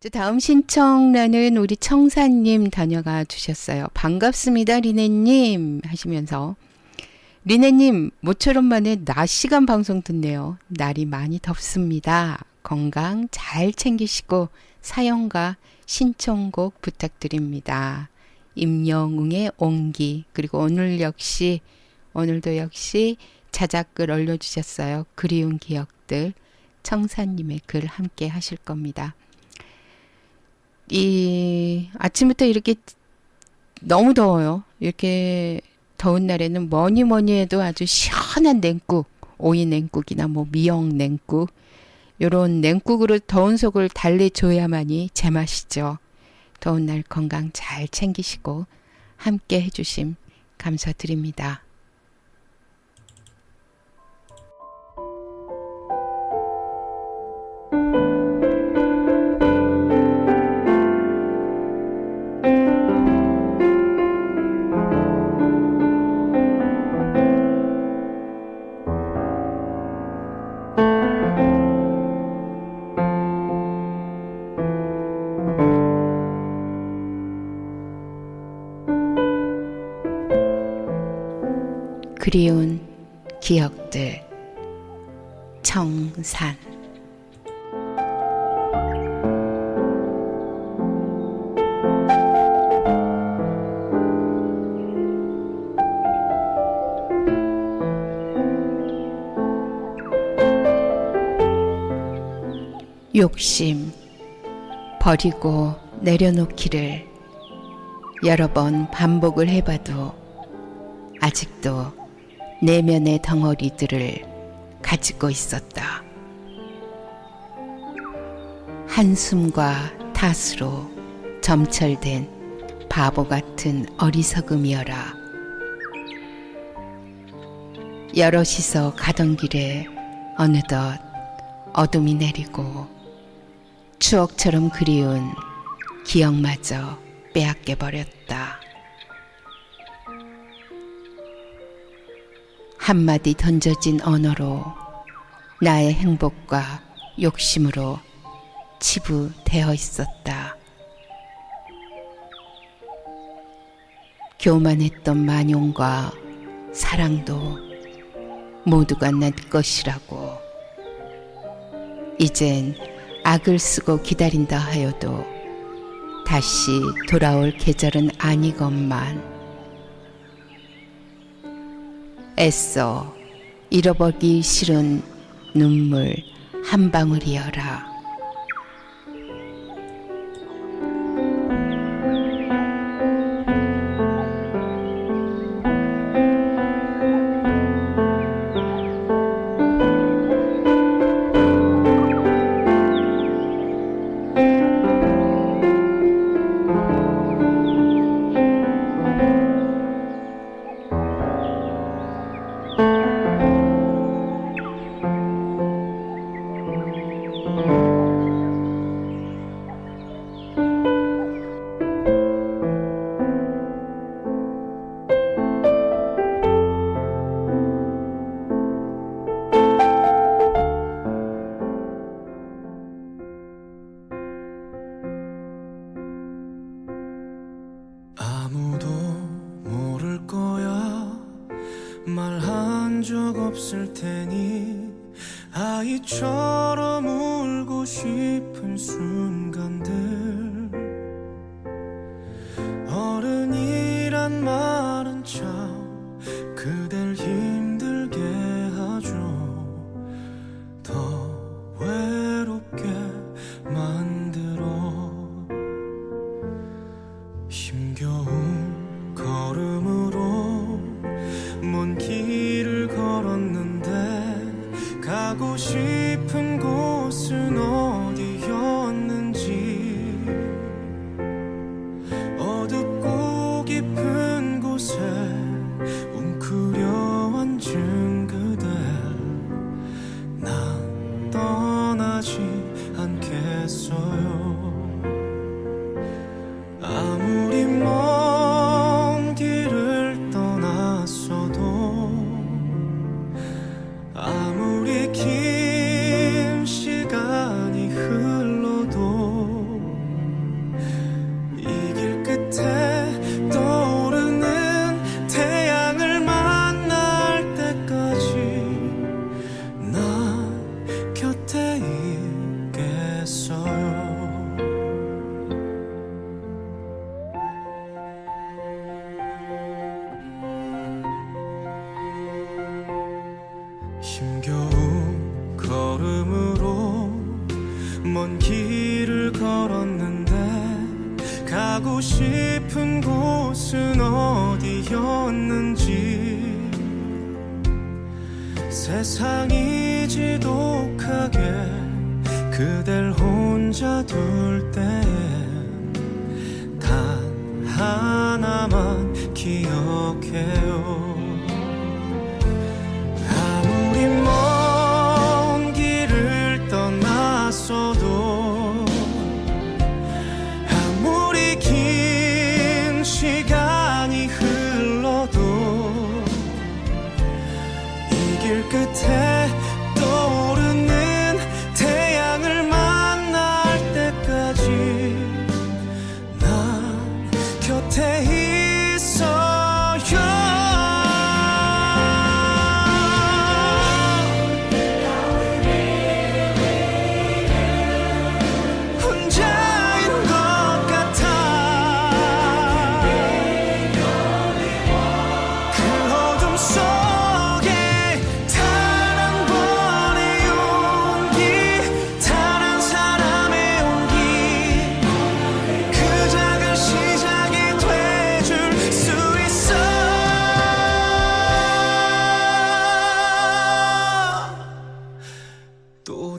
저 다음 신청란은 우리 청사님 다녀가 주셨어요. 반갑습니다, 리네님 하시면서 리네님 모처럼 만에 낮 시간 방송 듣네요. 날이 많이 덥습니다. 건강 잘 챙기시고 사연과 신청곡 부탁드립니다. 임영웅의 온기 그리고 오늘 역시 오늘도 역시 자작글 올려주셨어요. 그리운 기억들 청사님의 글 함께 하실 겁니다. 이 아침부터 이렇게 너무 더워요. 이렇게 더운 날에는 뭐니 뭐니 해도 아주 시원한 냉국, 오이 냉국이나 뭐 미역 냉국 요런 냉국으로 더운 속을 달래줘야만이 제맛이죠. 더운 날 건강 잘 챙기시고 함께 해주심 감사드립니다. 그리운 기억들. 청산. 욕심 버리고 내려놓기를 여러 번 반복을 해봐도 아직도 내면의 덩어리들을 가지고 있었다. 한숨과 탓으로 점철된 바보 같은 어리석음이여라. 여럿이서 가던 길에 어느덧 어둠이 내리고 추억처럼 그리운 기억마저 빼앗겨 버렸다. 한마디 던져진 언어로 나의 행복과 욕심으로 치부되어 있었다. 교만했던 만용과 사랑도 모두가 내 것이라고. 이젠 악을 쓰고 기다린다 하여도 다시 돌아올 계절은 아니건만. 애써 잃어버리기 싫은 눈물 한 방울이여라. 아무도 모를 거야. 말한 적 없을 테니 아이처럼 울고 싶은 순간들. 어른이란 말은 참 그댈 힘들게 하죠. 더 외롭게 만들어. 힘 가고 싶은 곳은 어디였는지. 세상이 지독하게 그댈 혼자 둘 때엔 단 하나만 기억해요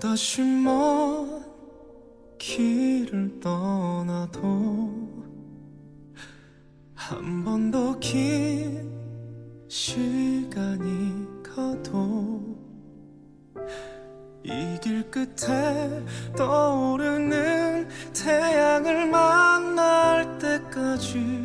다시 먼 길을 떠나도 한 번 더 긴 시간이 가도 이 길 끝에 떠오르는 태양을 만날 때까지